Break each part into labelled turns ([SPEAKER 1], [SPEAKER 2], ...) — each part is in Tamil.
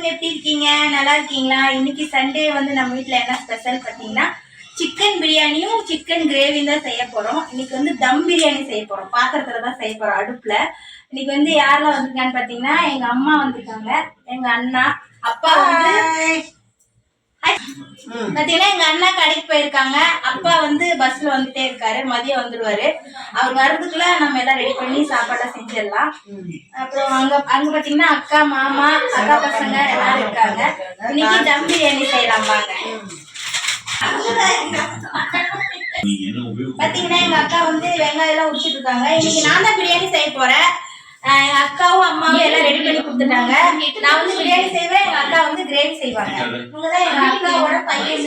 [SPEAKER 1] எல்லாரும் எப்படி இருக்கீங்க நல்லா இருக்கீங்களா இன்னைக்கு சண்டே வந்து நம்ம வீட்டில் என்ன ஸ்பெஷல் பார்த்தீங்கன்னா சிக்கன் பிரியாணியும் சிக்கன் கிரேவியும் தான் செய்ய போறோம் இன்னைக்கு வந்து தம் பிரியாணி செய்ய போகிறோம் பாத்திரத்தில் தான் செய்ய போகிறோம் அடுப்பில் இன்னைக்கு வந்து யாரெல்லாம் வந்திருக்கான்னு பார்த்தீங்கன்னா எங்கள் அம்மா வந்திருக்காங்க எங்கள் அண்ணா அப்பா வந்து பாத்தீங்கன்னா எங்க அண்ணா கடைக்கு போயிருக்காங்க அப்பா வந்து பஸ்ல வந்துட்டே இருக்காரு மதியம் வந்துருவாரு அவர் வரதுக்குள்ள நம்ம எல்லாம் ரெடி பண்ணி சாப்பாடெல்லாம் செஞ்சிடலாம் அப்புறம் அங்க அங்க பாத்தீங்கன்னா அக்கா மாமா அக்கா பசங்க எல்லாரும் இருக்காங்க இன்னைக்கு தம் பிரியாணி செய்யலாம் வாங்க பாத்தீங்கன்னா எங்க அக்கா வந்து வெங்காயம் எல்லாம் உடிச்சிட்டு இருக்காங்க இன்னைக்கு நான் தான் பிரியாணி செய்ய போறேன் எங்க அக்காவும் அம்மாவும் எல்லாம் ரெடி பண்ணி கொடுத்துட்டாங்க நான் வந்து பிரியாணி செய்வேன் எங்க அக்கா வந்து கிரேவி செய்வாங்க இவங்க தான் எங்க அக்காவோட பையன்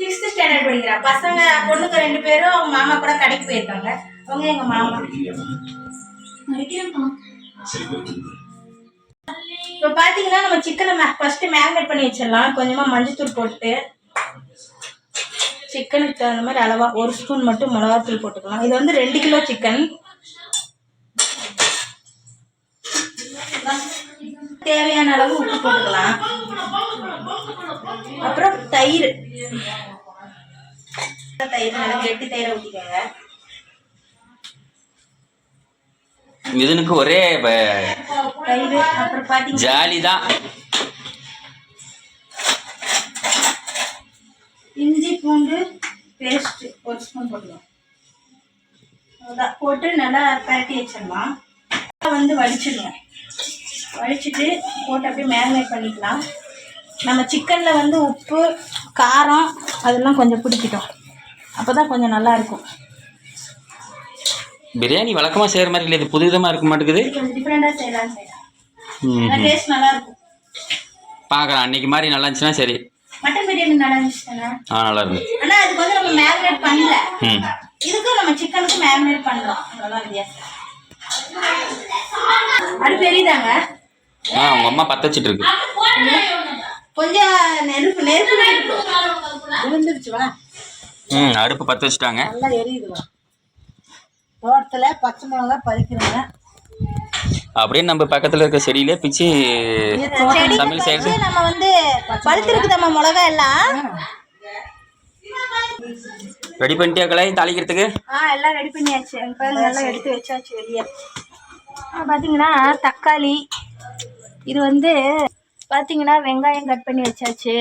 [SPEAKER 1] சிக்ஸ்த் ஸ்டாண்டர்ட் படிக்கிறா பசங்க பொண்ணுக்கு ரெண்டு பேரும் அவங்க மாமா கூட கடைக்கு போயிருக்காங்க அவங்க எங்க மாமா இப்போ பார்த்தீங்கன்னா நம்ம சிக்கனை மே ஃபஸ்ட்டு மேரினேட் பண்ணி வச்சிடலாம் கொஞ்சமாக மஞ்சத்தூள் போட்டு சிக்கனுக்கு தகுந்த மாதிரி அளவாக ஒரு ஸ்பூன் மட்டும் மிளகாத்தூள் போட்டுக்கலாம் இது வந்து ரெண்டு கிலோ சிக்கன் தேவையான அளவு உப்பு போட்டுக்கலாம் அப்புறம் தயிர் தயிர் நல்லா கெட்டி தயிரை ஊற்றிக்கோங்க
[SPEAKER 2] இதுனுக்கு ஒரே ஜாலி தான்
[SPEAKER 1] இஞ்சி பூண்டு பேஸ்ட் ஒரு ஸ்பூன் போட்டுக்கலாம் போட்டு நல்லா பரட்டி வச்சிடலாம் வந்து வடிச்சிடணும் வலிச்சுட்டு போட்டு அப்படியே மேரினேட் பண்ணிக்கலாம் நம்ம சிக்கனில் வந்து உப்பு காரம் அதெல்லாம் கொஞ்சம் பிடிக்கிட்டோம் அப்போ தான் கொஞ்சம் நல்லாயிருக்கும்
[SPEAKER 2] பிரியாணி வழக்கமாக செய்கிற மாதிரி இல்லை இது விதமாக இருக்க மாட்டேங்குது
[SPEAKER 1] கொஞ்சம் டிஃப்ரெண்ட்டாக செய்யலாம் செய்யலாம் டேஸ்ட் நல்லாயிருக்கும்
[SPEAKER 2] பார்க்கலாம் அன்னைக்கு மாதிரி நல்லா இருந்துச்சுன்னா சரி
[SPEAKER 1] மட்டன் பிரியாணி நல்லா இருந்துச்சுன்னா
[SPEAKER 2] ஆ நல்லா இருந்துச்சு
[SPEAKER 1] ஆனால் அதுக்கு வந்து நம்ம மேரினேட் பண்ணல இதுக்கும் நம்ம சிக்கனுக்கும் மேரினேட் பண்ணுறோம் அது தெரியுதாங்க
[SPEAKER 2] ஆ உங்க அம்மா பத்த இருக்கு
[SPEAKER 1] கொஞ்சம் நெருப்பு நெருப்பு
[SPEAKER 2] வா ம் அடுப்பு பத்த வச்சுட்டாங்க நல்லா எரியுது
[SPEAKER 1] வா பச்சை மிளகா பறிக்கிறாங்க
[SPEAKER 2] அப்படியே நம்ம பக்கத்துல இருக்க செடியில பிச்சு
[SPEAKER 1] தமிழ் செய்யறது நம்ம வந்து பழுத்திருக்கு நம்ம மிளகா எல்லாம்
[SPEAKER 2] ரெடி பண்ணிட்டியா கலை தாளிக்கிறதுக்கு
[SPEAKER 1] ஆ எல்லாம் ரெடி பண்ணியாச்சு எல்லாம் எடுத்து வச்சாச்சு வெளியே பார்த்தீங்கன்னா தக்காளி இது வந்து பார்த்தீங்கன்னா வெங்காயம் கட் பண்ணி வச்சாச்சு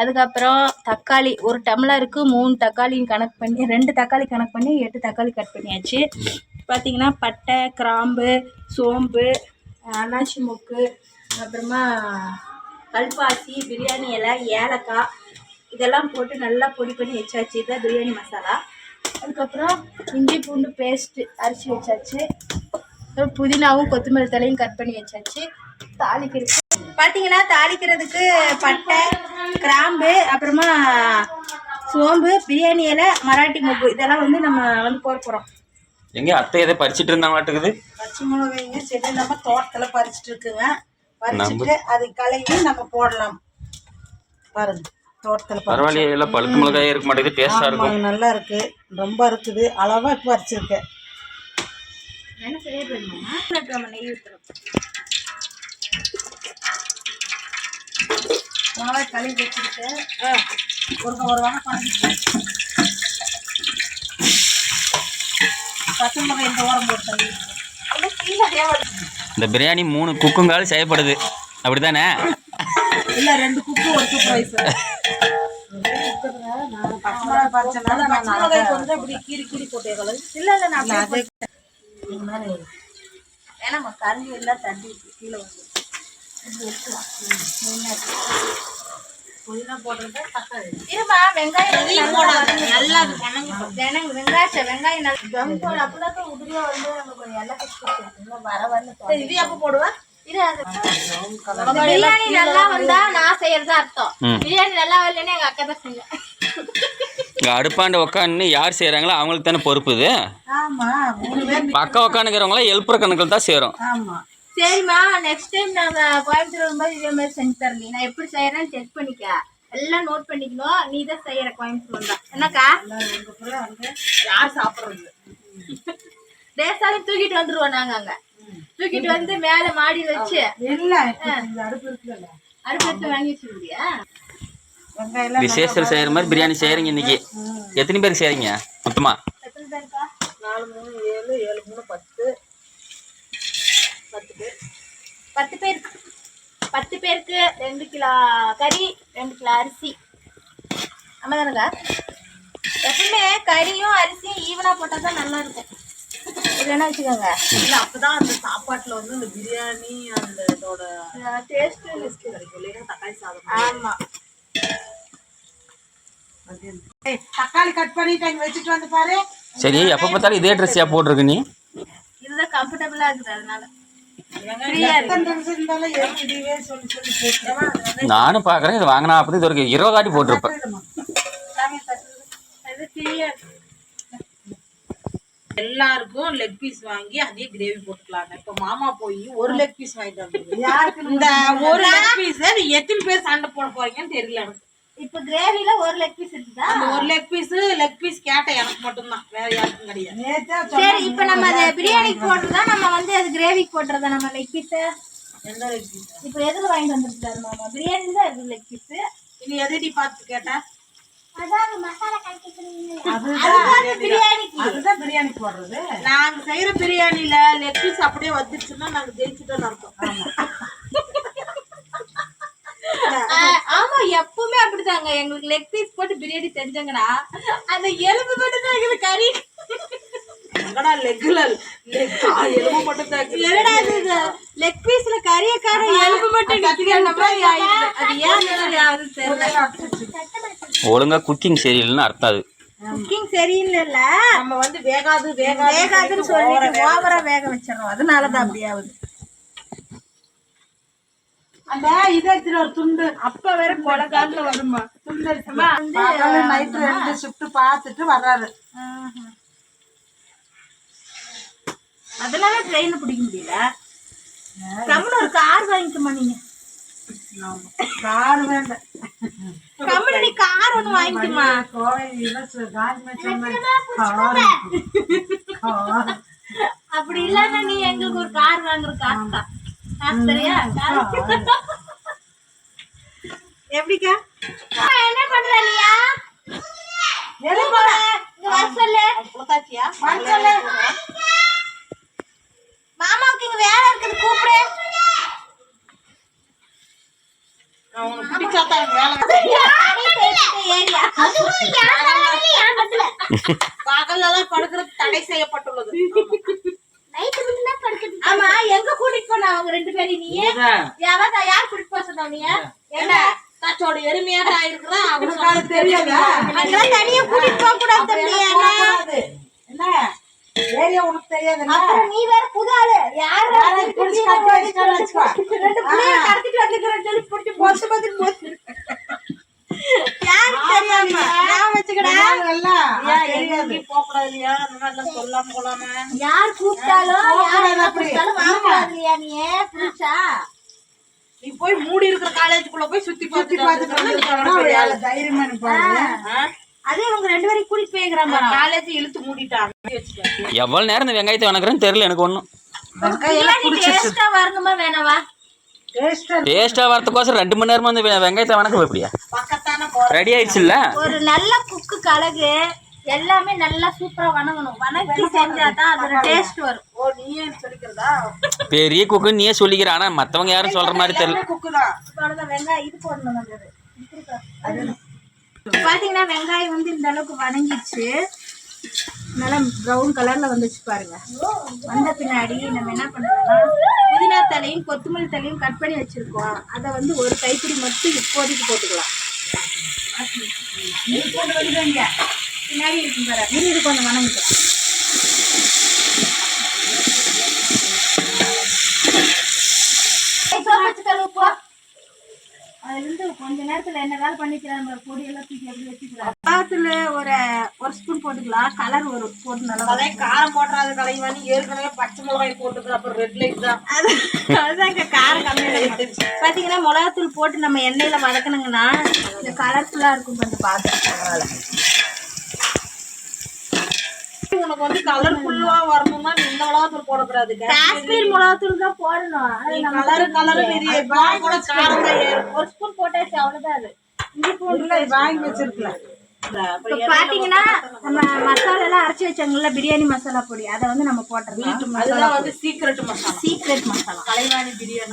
[SPEAKER 1] அதுக்கப்புறம் தக்காளி ஒரு டம்ளருக்கு மூணு தக்காளியும் கணக்கு பண்ணி ரெண்டு தக்காளி கணக்கு பண்ணி எட்டு தக்காளி கட் பண்ணியாச்சு பார்த்தீங்கன்னா பட்டை கிராம்பு சோம்பு அண்ணாச்சி மூக்கு அப்புறமா கல்பாசி பிரியாணி இலை ஏலக்காய் இதெல்லாம் போட்டு நல்லா பொடி பண்ணி வச்சாச்சு இதான் பிரியாணி மசாலா அதுக்கப்புறம் இஞ்சி பூண்டு பேஸ்ட்டு அரிசி வச்சாச்சு அப்புறம் புதினாவும் கொத்தமல்லி தலையும் கட் பண்ணி வச்சாச்சு தாளிக்கிறது தாளிக்கிறதுக்கு பட்டை கிராம்பு அப்புறமா சோம்பு பிரியாணி இலை மராட்டி மொப்பு இதெல்லாம் வந்து நம்ம வந்து போறோம் போகிறோம்
[SPEAKER 2] எங்க அத்தை எதை பறிச்சிட்டு இருந்தா மாட்டுக்குது
[SPEAKER 1] பச்சை மிளகாய்ங்க செடி நம்ம தோட்டத்துல பறிச்சிட்டு இருக்குங்க பறிச்சிட்டு அது கலையும் நம்ம போடலாம் பாருங்க தோட்டத்தில்
[SPEAKER 2] இருக்க மாட்டேங்குது டேஸ்ட்டாக
[SPEAKER 1] இருக்கும் நல்லா இருக்கு ரொம்ப இருக்குது பறிச்சிருக்கேன் மிளகாய் கழுவி வச்சுக்கிட்டு ஒரு ஒரு பச்சை மிளகாய் இந்த ஓரம் போட்டு
[SPEAKER 2] இந்த பிரியாணி மூணு குக்குங்கால் செய்யப்படுது அப்படிதானே
[SPEAKER 1] இல்லை ரெண்டு குக்கு ஒரு குக் ரைஸ் ஏன்னா கரண்டி எல்லாம் தண்ணி கீழே வந்து வெங்காயம் பிரியாணி நல்லா வந்தா நான் செய்யறதா அர்த்தம் பிரியாணி நல்லா வரலன்னு எங்க அக்கா தான் செய்யும்
[SPEAKER 2] அடுப்பாண்ட உக்காந்து யார் செய்யறாங்களோ அவங்களுக்கு தானே பொறுப்பு இது பக்கம் உக்காந்துக்கிறவங்களா எழுப்புற கணக்கில் தான் சேரும்
[SPEAKER 1] சரிம்மா நெக்ஸ்ட் டைம் நாங்கள் கோயம்புத்தூர் வரும்போது இதே மாதிரி செஞ்சு தரல நான் எப்படி செய்யறேன்னு செக் பண்ணிக்க எல்லாம் நோட் பண்ணிக்கணும் நீ தான் செய்யற கோயம்புத்தூர் வந்தா என்னக்கா யார் சாப்பிட்றது டேசாவே தூக்கிட்டு வந்துருவோம் நாங்க அங்க தூக்கிட்டு வந்து மேல மாடி வச்சு அடுப்பு வாங்கி வச்சிருக்கியா
[SPEAKER 2] விசேஷம் செய்யற மாதிரி பிரியாணி செய்யறீங்க இன்னைக்கு எத்தனை பேர் செய்யறீங்க மொத்தமா
[SPEAKER 1] நாலு மூணு ஏழு ஏழு மூணு பத்து பத்து பேர் பத்து பேர் பத்து பேருக்கு ரெண்டு கிலோ கறி ரெண்டு கிலோ அரிசி நம்ம தானுங்க எப்பவுமே கறியும் அரிசியும் ஈவனாக போட்டால் தான் நல்லா இருக்கும் இல்லைன்னா வச்சுக்கோங்க இல்லை அப்போ தான் அந்த சாப்பாட்டில் வந்து அந்த பிரியாணி அந்த இதோட டேஸ்ட்டு கிடைக்கும் இல்லைன்னா தக்காளி சாதம் ஆமாம் தக்காளி கட் பண்ணிட்டு வச்சுட்டு வந்து பாரு
[SPEAKER 2] சரி எப்போ பார்த்தாலும் இதே ட்ரெஸ்ஸாக போட்டிருக்கு நீ
[SPEAKER 1] இதுதான் கம்ஃபர்டபுளாக இருக்குது அதனால
[SPEAKER 2] நானும் பாக்குறேன் இது வாங்கினா அப்படி இது ஒரு இருபது வாட்டி போட்டிருப்பேன்
[SPEAKER 1] எல்லாருக்கும் லெக் பீஸ் வாங்கி அதே கிரேவி போட்டுக்கலாங்க இப்ப மாமா போய் ஒரு லெக் பீஸ் வாங்கிட்டு வந்து இந்த ஒரு லெக் பீஸ் எத்தனை பேர் சண்டை போட போறீங்கன்னு தெரியல எனக்கு இப்போ கிரேவில ஒரு லெக் பீஸ் இருக்குதா ஒரு லெக் பீஸ் லெக் பீஸ் கேட்ட எனக்கு மட்டும் தான் வேற யாருக்கும் கிடையாது சரி இப்போ நம்ம அதை பிரியாணிக்கு போட்டுறதா நம்ம வந்து அது கிரேவிக்கு போட்டுறதா நம்ம லெக் பீஸ் எந்த லெக் பீஸ் இப்போ எதுக்கு வாங்கிட்டு வந்துருக்காரு மாமா பிரியாணி தான் இருக்கு லெக் பீஸ் இனி எதுடி பார்த்து கேட்டா அதாவது மசாலா அதுதான் பிரியாணி போடுறது நாங்கள் செய்கிற பிரியாணியில் லெக் பீஸ் அப்படியே வந்துருச்சுன்னா நாங்க ஜெயிச்சுட்டோம் நடக்கும் ஆமா எப்பவுமே அப்படித்தாங்க எங்களுக்கு லெக் பீஸ் போட்டு பிரியாணி செஞ்சாங்கன்னா அந்த எலும்பு மட்டும் தான் எங்களுக்கு கறி எலும்பு லெக் பீஸ்ல எலும்பு மட்டும் அது ஏன்
[SPEAKER 2] ஒழுங்கா குக்கிங் சரியில்லைன்னு அர்த்தம் அது
[SPEAKER 1] குக்கிங் சரியில்லைல்ல நம்ம வந்து வேகாது வேகாது வேகாதுன்னு சொல்லிட்டு ஓவரா வேக வச்சிடறோம் அதனாலதான் அப்படியாவது அந்த இதில் ஒரு துண்டு அப்ப வேற கொடைக்கால வருமா துண்டு எடுத்துமா நைட்டு ரெண்டு ஷிஃப்ட் பார்த்துட்டு வர்றாரு அதனால ட்ரெயின்ல பிடிக்க முடியல கம்முன்னு ஒரு கார் வாங்கிக்கமா நீங்க கார் வேண்டாம் கம்முனு நீ கார் ஒண்ணு வாங்கிக்கமா அப்படி இல்லன்னா நீ எங்களுக்கு ஒரு கார் வாங்குற தான் என்ன பண்ற நீயா என்ன மாமாவுக்கு இங்க வேலை இருக்குது கூப்பிடு அவனுக்கு படுக்கிறது தடை செய்யப்பட்டுள்ளது ஆமா எங்க கூட்டிட்டு போன அவங்க ரெண்டு பேரும் நீ யாரா யார் கூட்டிட்டு போக சொன்ன நீ என்ன தச்சோட எருமையா தான் இருக்கிறான் அவனுக்கு தெரியாதா அதெல்லாம் தனியா கூட்டிட்டு போக கூடாது தம்பி என்ன ஏரியா உனக்கு தெரியாது அப்புறம் நீ வேற புது ஆளு யாரு புடிச்சு கட்டி வச்சுக்கோ ரெண்டு பிள்ளைய கடத்திட்டு வந்துக்கிறேன்னு சொல்லி பிடிச்சி போச்சு பார்த்துட்டு போச்சு யார் கூப்பிட்டாலும் போய் மூடி இருக்கிற காலேஜுக்குள்ள போய் சுத்தி சுத்தி தைரியமா அதே ரெண்டு பேரும் போயிருக்கிறாங்க காலேஜ் இழுத்து மூடிட்டாங்க
[SPEAKER 2] எவ்வளவு நேரம் இந்த வெங்காயத்தை வணக்கறேன்னு தெரியல எனக்கு ஒண்ணும்
[SPEAKER 1] வரணுமா வேணாவா
[SPEAKER 2] டேஸ்ட்டாக வரத்துக்கோசரம் ரெண்டு மணி நேரமாக வந்து வெங்காயத்தை வணக்கம் எப்படியா ரெடி ஆயிடுச்சுல்ல
[SPEAKER 1] ஒரு நல்ல குக்கு கலகு எல்லாமே நல்லா சூப்பரா வணங்கணும் வணக்கி செஞ்சாதான் அதோட டேஸ்ட் வரும் ஓ நீயே
[SPEAKER 2] சொல்லிக்கிறதா பெரிய குக்கு நீயே சொல்லிக்கிற ஆனா மத்தவங்க யாரும் சொல்ற மாதிரி தெரியல
[SPEAKER 1] குக்கு வெங்காயம் இது போடணும் பாத்தீங்கன்னா வெங்காயம் வந்து இந்த அளவுக்கு வணங்கிடுச்சு நல்லா ப்ரௌன் கலரில் வந்துச்சு பாருங்க வந்த பின்னாடி நம்ம என்ன பண்ணுறோம்னா புதினா தலையும் கொத்தமல்லி தலையும் கட் பண்ணி வச்சுருக்கோம் அதை வந்து ஒரு கைப்பிடி மட்டும் இப்போதைக்கு போட்டுக்கலாம் பின்னாடி இருக்கும் பாரு மீது கொஞ்சம் வணங்கிக்கலாம் அதுலேருந்து நேரத்தில் என்ன நம்ம பொடியெல்லாம் வச்சுக்கலாம் ஒரு ஒரு ஸ்பூன் போட்டுக்கலாம் கலர் வரும் போட்டு நல்லா காரம் போடுறாது கலைவாணி ஏற்கனவே பச்சை மிளகாய் போட்டுக்கலாம் அப்புறம் ரெட் லைட் தான் அது அதுதாங்க காரம் கம்மியாக பார்த்தீங்கன்னா மிளகாத்தூள் போட்டு நம்ம எண்ணெயில வதக்கணுங்கன்னா இந்த கலர்ஃபுல்லாக இருக்கும் கொஞ்சம் பார்த்து உனக்கு வந்து ஃபுல்லா வரணும்னா நீ இந்த மிளகாத்தூள் போடக்கூடாது காஷ்மீர் மிளகாத்தூள் தான் போடணும் கலர் கலர் பெரிய ஒரு ஸ்பூன் போட்டாச்சு அவ்வளவுதான் அது இஞ்சி வாங்கி வச்சிருக்கலாம் பாத்தீங்கன்னா நம்ம மசாலா எல்லாம் அரைச்சி வச்சாங்கல்ல பிரியாணி மசாலா பொடி அதை வந்து நம்ம போட்டுருக்கோம் அதுதான் வந்து சீக்ரெட் மசாலா சீக்ரெட் மசாலா பிரியாணி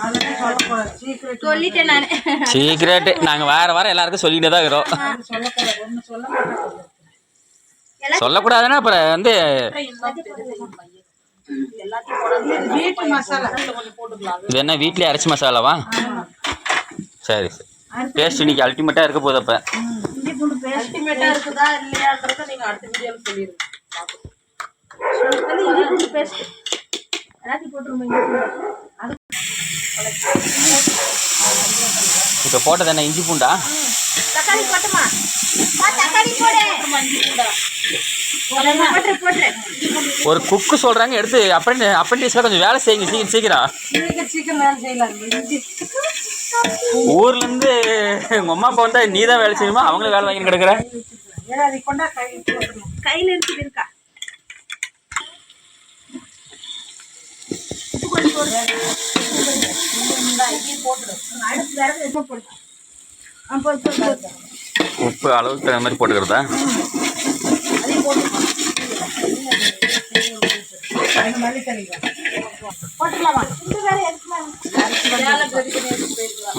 [SPEAKER 2] சொல்லிட்டேன் நாங்க வேற வாரம் எல்லாருக்கும் சொல்லிட்டு தான் இருக்கிறோம் சொல்லக்கூடாதுன்னா அப்புறம் வந்து என்ன வீட்லயே அரைச்சி மசாலாவா சரி பேஸ்ட் இன்னைக்கு அல்டிமேட்டா இருக்க போகுது அப்ப போட்டுருங்க இப்போ போட்டது என்ன இஞ்சி பூண்டா
[SPEAKER 1] தக்காளி போட்டுமா தக்காளி போடு
[SPEAKER 2] ஒரு குக்கு சொல்றாங்க எடுத்து அப்படி அப்பண்டிஸ்லாம் கொஞ்சம் வேலை செய்யுங்க சீக்கிரம்
[SPEAKER 1] சீக்கிரம் சீக்கிரம் வேலை செய்யலாம்
[SPEAKER 2] ஊர்லேருந்து உங்கள் அம்மா அப்பா வந்தா நீதான் வேலை செய்யுமா அவங்களும் வேலை வாங்கி கிடக்குற
[SPEAKER 1] கையில இருக்குது இருக்கா
[SPEAKER 2] உப்பு அளவுக்கு தகுந்த மாதிரி போட்டுக்கிறதா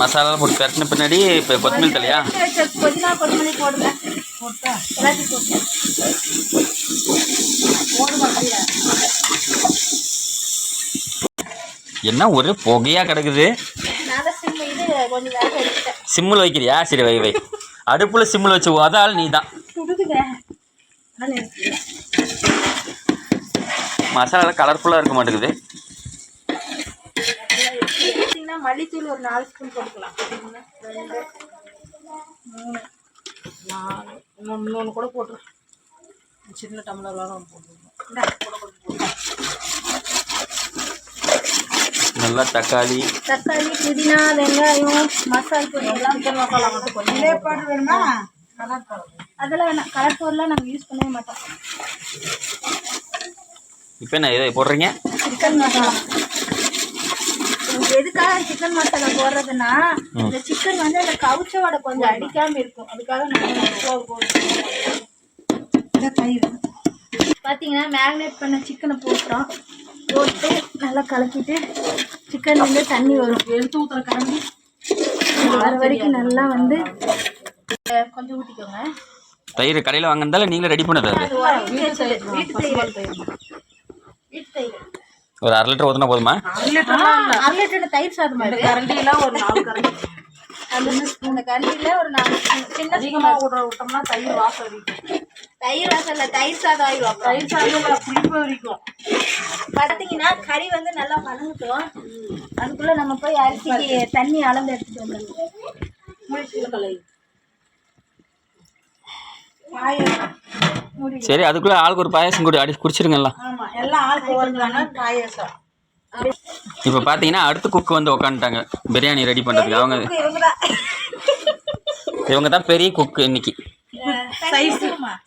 [SPEAKER 2] மசாலா போட்டு கட்டின பின்னாடி இப்போ கொத்தமல்லி தலையா என்ன ஒரு புகையாக கிடக்குது சிம்மில் வைக்கிறியா சரி வை வை அடுப்பில் சிம்மில் வச்சு அதால் நீ தான் மசாலா கலர்ஃபுல்லாக இருக்க மாட்டேங்குது நாலு கூட நல்லா தக்காளி
[SPEAKER 1] தக்காளி புதினா வெங்காயம் மசால் பொடி எல்லாம் மசாலா மட்டும் கொஞ்சம் வேணுமா அதெல்லாம் வேணாம் கலர் பொருளாக நாங்கள் யூஸ் பண்ணவே மாட்டோம்
[SPEAKER 2] இப்போ என்ன இதை போடுறீங்க
[SPEAKER 1] சிக்கன் மசாலா எதுக்காக சிக்கன் மசாலா போடுறதுன்னா இந்த சிக்கன் வந்து அந்த கவுச்சோட கொஞ்சம் அடிக்காமல் இருக்கும் அதுக்காக நாங்கள் போடுறோம் பார்த்தீங்கன்னா மேக்னேட் பண்ண சிக்கனை போட்டுறோம் போட்டு நல்லா கலக்கிட்டு சிக்கன்லேருந்து தண்ணி வரும் எடுத்து ஊற்றுற கரண்டி வர வரைக்கும் நல்லா வந்து கொஞ்சம் ஊற்றிக்கோங்க
[SPEAKER 2] தயிர் கடையில் வாங்கினதால நீங்களே ரெடி பண்ணது அது ஒரு அரை லிட்டர் ஊற்றினா போதுமா
[SPEAKER 1] அரை லிட்டர் தயிர் சாதம் கரண்டிலாம் ஒரு நாலு கரண்டி அந்த கரண்டியில் ஒரு நாலு சின்ன சீக்கிரமாக விட்டோம்னா தயிர் வாசம் தயிர் ரசம் தயிர் சாதம் ஆயிடும் தயிர் சாதம் புளிப்பு வரைக்கும் பார்த்தீங்கன்னா கறி வந்து நல்லா வணங்கட்டும் நம்ம போய் அரிசிக்கு தண்ணி அளந்து எடுத்துட்டு
[SPEAKER 2] சரி அதுக்குள்ள ஆளுக்கு ஒரு பாயாசம் கூட அடி குடிச்சிருங்கல்ல இப்போ பார்த்தீங்கன்னா அடுத்த குக்கு வந்து உக்காந்துட்டாங்க பிரியாணி ரெடி பண்ணுறதுக்கு அவங்க இவங்க தான் பெரிய குக் இன்னைக்கு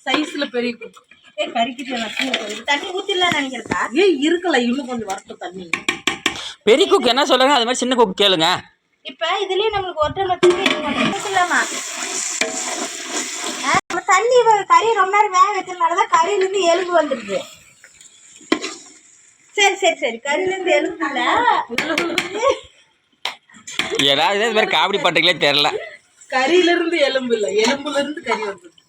[SPEAKER 1] சைஸ்ல பெரிய குக் ஏ தண்ணி ஊத்தில இன்னும் கொஞ்சம் தண்ணி
[SPEAKER 2] குக் என்ன சொல்லுங்க அது மாதிரி சின்ன குக் கேளுங்க
[SPEAKER 1] இப்போ இதுலயே நம்மளுக்கு ஒற்றை மட்டும் தண்ணி கறி ரொம்ப நேரம் வேக வச்சதுனால தான் கறியிலேருந்து எலும்பு வந்துருக்கு சரி சரி சரி கறியிலேருந்து எலும்பு இல்லை
[SPEAKER 2] ஏதாவது இது மாதிரி காமெடி தெரில
[SPEAKER 1] கறியில இருந்து எலும்பு இல்ல எலும்புல இருந்து கறி வந்தது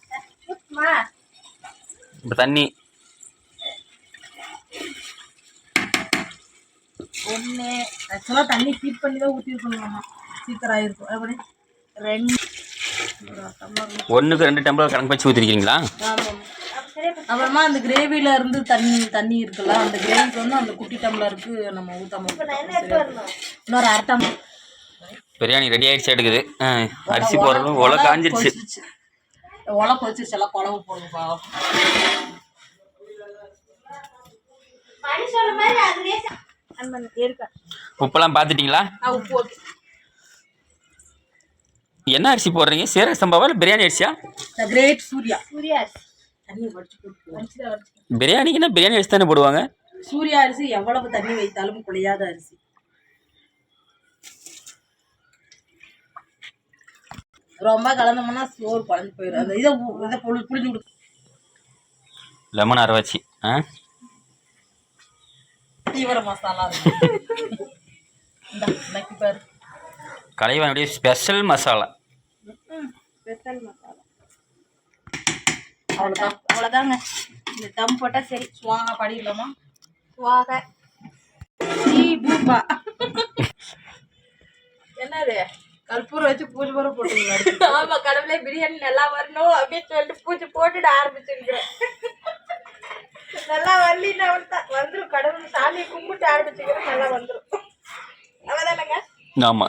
[SPEAKER 1] தண்ணி ஒண்ணு ஆக்சுவலா தண்ணி ஹீட் பண்ணி தான் ஊத்தி இருக்கணுமா சீக்கிரம் ஆயிருக்கும் அப்படி ரெண்டு
[SPEAKER 2] ஒண்ணுக்கு ரெண்டு டம்ளர் கணக்கு வச்சு ஊத்திருக்கீங்களா
[SPEAKER 1] அப்புறமா அந்த கிரேவில இருந்து தண்ணி தண்ணி இருக்குல்ல அந்த கிரேவிக்கு வந்து அந்த குட்டி டம்ளருக்கு நம்ம ஊத்தாம இன்னொரு அரை டம்ளர்
[SPEAKER 2] பிரியாணி ரெடி ஆயிடுச்சு எடுக்குது அரிசி போடுறதும் ஒலை காஞ்சிருச்சு
[SPEAKER 1] ஒலை எல்லாம் குழம்பு போடுங்கப்பா
[SPEAKER 2] உப்பெல்லாம் பார்த்துட்டிங்களா என்ன அரிசி போடுறீங்க சீரக சம்பவம் இல்லை பிரியாணி அரிசியா கிரேட் பிரியாணிக்குன்னா பிரியாணி அரிசி தானே போடுவாங்க
[SPEAKER 1] சூர்யா அரிசி எவ்வளவு தண்ணி வைத்தாலும் குழையாத அரிசி ரொம்ப கலந்தோம்னா சோறு குழஞ்சு போயிடும் அந்த இதை இதை புளி புளிஞ்சு கொடு
[SPEAKER 2] லெமன் அரவச்சி ஆ
[SPEAKER 1] தீவிர மசாலா
[SPEAKER 2] பாரு கலைவன் அப்படியே ஸ்பெஷல் மசாலா
[SPEAKER 1] ஸ்பெஷல் மசாலா அவ்வளோதான் அவ்வளோதாங்க இந்த தம் போட்டால் சரி சுவாக படிக்கலாமா சுவாக என்னது கற்பூரம் வச்சு பூஜை போற போட்டுருக்காங்க ஆமா கடவுளே பிரியாணி நல்லா வரணும் அப்படின்னு சொல்லிட்டு பூஜை போட்டுட ஆரம்பிச்சிருக்கிறேன் நல்லா வரலின்னா தான் வந்துடும் கடவுள் சாமியை கும்பிட்டு ஆரம்பிச்சுக்கிறேன் நல்லா வந்துடும் அவதானங்க ஆமா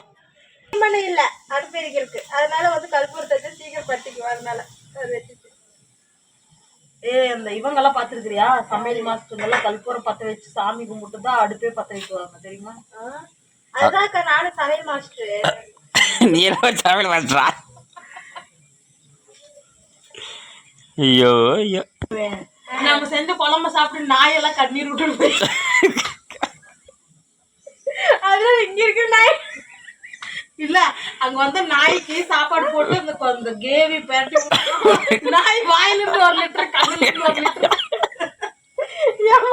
[SPEAKER 1] மணி இல்ல அடுப்பெரிக்கிறதுக்கு அதனால வந்து கற்பூரத்தை வச்சு சீக்கிரம் பட்டிக்கு அதனால ஏ அந்த இவங்க இந்த இவங்கெல்லாம் பார்த்துருக்கிறியா சமையல் எல்லாம் கல்பூரம் பத்த வச்சு சாமி கும்பிட்டு தான் அடுப்பே வச்சு வைக்குவாங்க தெரியுமா அதுதான் நானும் சமையல் மாஸ்டர்
[SPEAKER 2] நீரோ சமையல் பண்ணுறா ஐயோ ஐயோ
[SPEAKER 1] நம்ம செஞ்ச குழம்ப சாப்பிட்டு நாயெல்லாம் கண்ணீர் விட்டு அதனால இங்க இருக்கு நாய் இல்ல அங்க வந்த நாய்க்கு சாப்பாடு போட்டு அந்த அந்த கேவி பெரட்டி நாய் வாயிலிருந்து ஒரு லிட்டர் கண்ணிலிருந்து ஒரு லிட்டர் ஏமா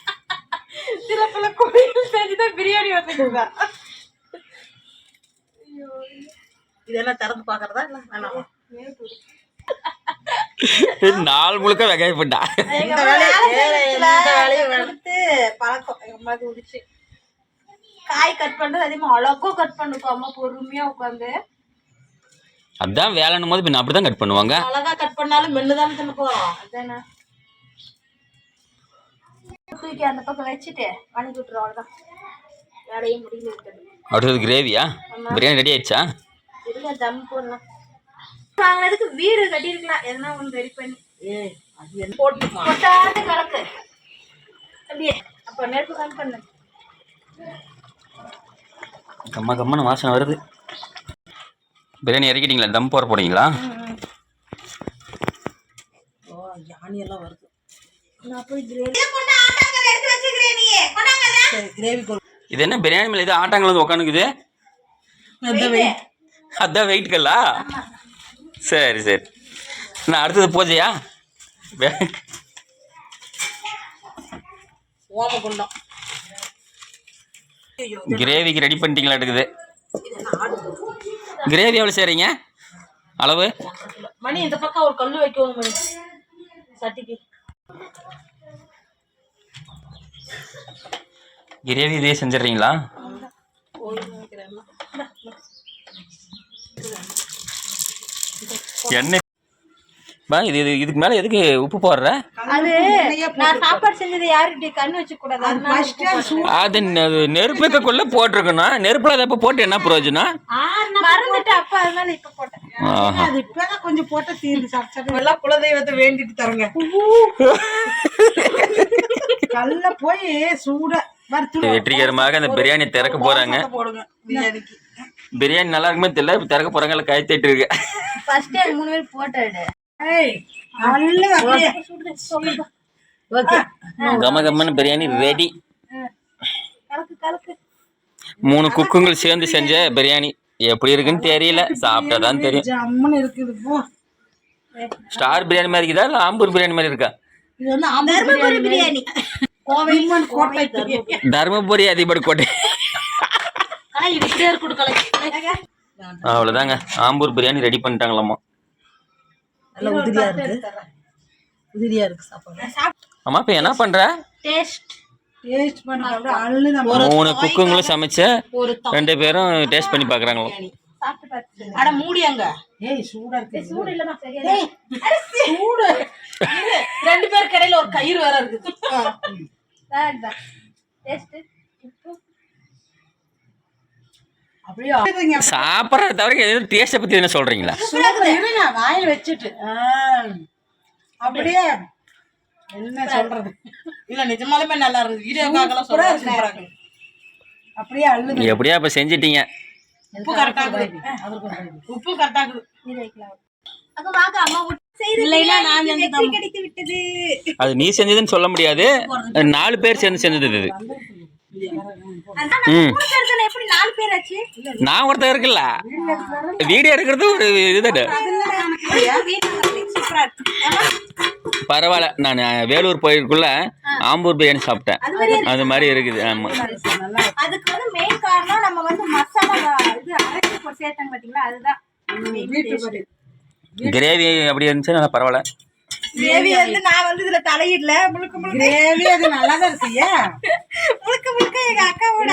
[SPEAKER 1] சில பல கோயில் செஞ்சுதான் பிரியாணி வந்துருக்குதா இதெல்லாம் திறந்து பாக்குறதா இல்ல வேணாமா
[SPEAKER 2] நாள் முழுக்க வெகைப்பட்டா
[SPEAKER 1] பழக்கம் நம்மளுக்கு உடிச்சு காய் கட் பண்றது அதிகமா மாதிரி கட் பண்ணுக்கும் பொறுமையா உட்காந்து
[SPEAKER 2] அதான் வேலைன்னும் போது பின்ன அப்படிதான் கட் பண்ணுவாங்க
[SPEAKER 1] அழகா கட் பண்ணாலும் மென்னு தானே தின்னு போறோம் அதானே தூக்கி அந்த பக்கம் வச்சுட்டு அனுப்பி விட்டுரும் அவ்வளோதான் வேலையே
[SPEAKER 2] அடுத்தது கிரேவியா பிரியாணி ரெடி ஆயிடுச்சா
[SPEAKER 1] இல்லை தம் போடலாம் வாங்கினதுக்கு வீடு கட்டியிருக்கலாம் எதுனா ஒன்று ரெடி பண்ணி போட்டு கொட்டாத கலக்கு அப்படியே அப்போ பண்ணு
[SPEAKER 2] கம்மா கம்மனு வாசனை வருது பிரியாணி இறக்கிட்டீங்களா தம் போட போறீங்களா
[SPEAKER 1] யானையெல்லாம் வருது நான் போய் கிரேவி
[SPEAKER 2] இது என்ன பிரியாணி மேல இது ஆட்டாங்கல வந்து உட்காந்துக்குது அதான் வெயிட்டுக்கல்லா சரி சரி நான் அடுத்தது போஜையா கிரேவிக்கு ரெடி பண்ணிட்டீங்களா எடுக்குது கிரேவி எவ்வளோ செய்கிறீங்க அளவு
[SPEAKER 1] மணி இந்த பக்கம் ஒரு கல் வைக்கணும் மணி சட்டிக்கு
[SPEAKER 2] கிரேவி இதே செஞ்சிடுறீங்களா எண்ணெய் இது இது இதுக்கு மேல எதுக்கு உப்பு போடுற
[SPEAKER 1] அது நான் சாப்பாடு செஞ்சது கண்ணு வச்சு கூடாது
[SPEAKER 2] அது நெருப்புக்குள்ள போட்டிருக்கணும் நெருப்புல அதை போட்டு என்ன பிரயோஜனம்
[SPEAKER 1] மறந்துட்டு அப்ப அதனால இப்ப போட்டேன் அது இப்பதான் கொஞ்சம் போட்ட தீர்ந்து சாப்பிட்டு குலதெய்வத்தை வேண்டிட்டு தரங்க கல்ல போய் சூட
[SPEAKER 2] வெற்றிகரமாக அந்த பிரியாணி திறக்க போறாங்க பிரியாணி நல்லா இருக்குமே தெரியல திறக்க போறாங்க கை தட்டிருக்கேன்
[SPEAKER 1] ஃபர்ஸ்ட் மூணு பேர் போட்டாடு
[SPEAKER 2] கமகமன்னு பிரியாணி ரெடி மூணு குக்குங்கள் சேர்ந்து செஞ்ச பிரியாணி எப்படி இருக்குன்னு தெரியல சாப்பிட்டாதான் தெரியும் ஸ்டார் பிரியாணி மாதிரி இருக்குதா இல்ல ஆம்பூர் பிரியாணி மாதிரி இருக்கா தர்மபுரி அதிபர் கோட்டை அவ்வளவுதாங்க ஆம்பூர் பிரியாணி ரெடி பண்ணிட்டாங்களாமா
[SPEAKER 1] நல்லா உதிரியா இருக்கு உதிரியா இருக்கு சாப்பாடு
[SPEAKER 2] அம்மா இப்போ என்ன பண்ற டேஸ்ட் சமைச்ச ரெண்டு பேரும் டேஸ்ட் பண்ணி பார்க்குறாங்களோ
[SPEAKER 1] ரெண்டு பேர் கடையில ஒரு கயிறு வேற இருக்கு
[SPEAKER 2] சாப்பிட்றத தவிர எதுவும் டேஸ்ட்டை பத்தி என்ன
[SPEAKER 1] சொல்றீங்களா வாயில் வச்சுட்டு அப்படியே என்ன சொல்றது இல்ல நிஜமாலுமே நல்லா சொல்றாங்க அப்படியே அழுது
[SPEAKER 2] எப்படியா இப்ப செஞ்சிட்டீங்க
[SPEAKER 1] உப்பு கரெக்டா உப்பு கரெக்டா
[SPEAKER 2] அது நீ செஞ்சதுன்னு சொல்ல முடியாது நாலு பேர் சேர்ந்து செஞ்சது நான் ஒருத்தர் இருக்குல்ல வீடியோ எடுக்கிறது ஒரு இதுதான் பரவாயில்ல நான் வேலூர் போயிருக்குள்ள ஆம்பூர் பிரியாணி சாப்பிட்டேன் அது மாதிரி இருக்குது கிரேவி அப்படி இருந்துச்சு நல்லா பரவாயில்ல
[SPEAKER 1] கிரேவி வந்து நான் வந்து இதுல தலையிடல முழுக்க முழுக்க கிரேவி அது நல்லா தான் இருக்குயா முழுக்க முழுக்க எங்க அக்காவோட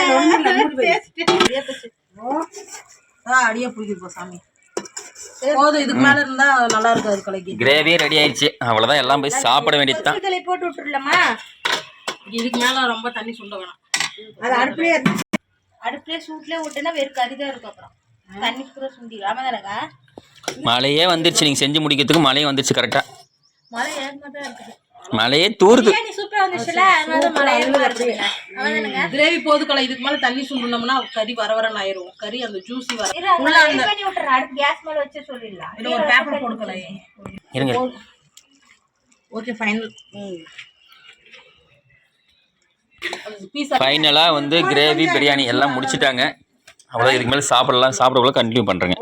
[SPEAKER 1] அடியே புடிக்க போ சாமி போதும் இதுக்கு மேல இருந்தா நல்லா இருக்கும் கலைக்கு
[SPEAKER 2] கிரேவி ரெடி ஆயிடுச்சு அவ்வளவுதான் எல்லாம் போய் சாப்பிட வேண்டியதுதான்
[SPEAKER 1] தலை போட்டு விட்டுடலாமா இதுக்கு மேல ரொம்ப தண்ணி சுண்ட வேணாம் அது அடுப்புலயே அடுப்புலயே சூட்லயே விட்டுனா வெறும் கறிதான் இருக்கும் அப்புறம் தண்ணி பூரா சுண்டி
[SPEAKER 2] மழையே வந்துருச்சு நீங்க செஞ்சு முடிக்கிறதுக்கு மழையே வந்துருச்சு கரெக்டா மழை மழையே தூருது
[SPEAKER 1] கிரேவி போது கலை இதுக்கு மேல தண்ணி சுண்டுனோம்னா கறி வர வர ஆயிரும் கறி அந்த ஜூசி வர ஒரு இருங்க ஓகே
[SPEAKER 2] ஃபைனலாக வந்து கிரேவி பிரியாணி எல்லாம் முடிச்சிட்டாங்க அவ்வளோ இதுக்கு மேலே சாப்பிடலாம் சாப்பிடக்குள்ள கண்டினியூ பண்ணுறேங்க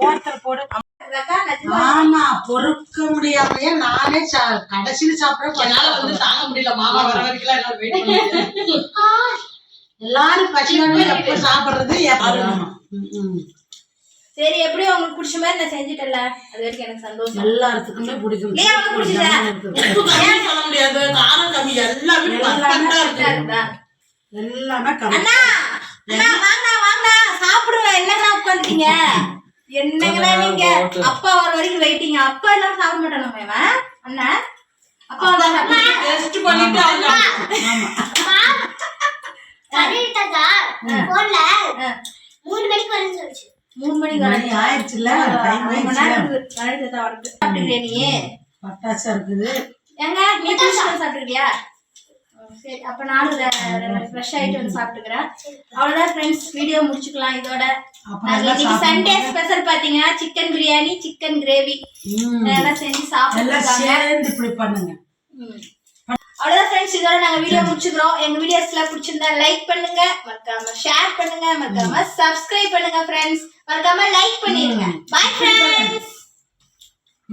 [SPEAKER 1] ஆமா பொறுக்க முடியாமையே நானே கடைசியில் சாப்பிட என்னால வந்து தாங்க முடியல மாமா வர வரைக்கும் எல்லாரும் பசியானே எப்ப சாப்பிடுறது சரி எப்படியும் உங்களுக்கு பிடிச்ச மாதிரி நான் செஞ்சுட்டல அது வரைக்கும் எனக்கு சந்தோஷம் எல்லாத்துக்குமே பிடிக்கும் ஏன் உனக்கு சொல்ல முடியாது காரம் கம்மி எல்லாமே பர்ஃபெக்ட்டா எல்லாமே கம்மி அண்ணா அண்ணா வாங்கடா வாங்கடா சாப்பிடுவேன் என்னடா உட்கார்ந்தீங்க என்னங்கண்ணா நீங்க அப்பா வர வரைக்கும் வெயிட்டிங்க அப்பா எல்லாம் சாப்பிட மாட்டானு இவன் அண்ணன் அப்பா வந்தா டெஸ்ட் மூணு மணிக்கு வரேன்னு மூணு மணிக்கு வரேன் ஆயிடுச்சுல சாப்பிட்டுக்கிறேன் நீ பட்டாசா இருக்குது எங்க நீ சாப்பிட்டுக்கிறியா சரி அப்போ நானும் ஃப்ரெஷ் ஆகிட்டு வந்து சாப்பிட்டுக்கிறேன் அவ்வளோதான் ஃப்ரெண்ட்ஸ் வீடியோ முடிச்சுக்கலாம் இதோட இன்னைக்கு சண்டே ஸ்பெஷல் பாத்தீங்கன்னா சிக்கன் பிரியாணி சிக்கன் கிரேவி எல்லாம் செஞ்சு சாப்பிட்டு இப்படி பண்ணுங்க அவ்வளோதான் ஃப்ரெண்ட்ஸ் இதோட நாங்கள் வீடியோ முடிச்சுக்கிறோம் எங்கள் வீடியோஸ்லாம் பிடிச்சிருந்தா லைக் பண்ணுங்க மறக்காம ஷேர் பண்ணுங்க மறக்காம சப்ஸ்கிரைப் பண்ணுங்க ஃப்ரெண்ட்ஸ் மறக்காம லைக் பண்ணிடுங்க பாய் ஃப்ரெண்ட்ஸ்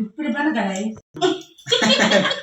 [SPEAKER 1] இப்படி பண்ணுங்க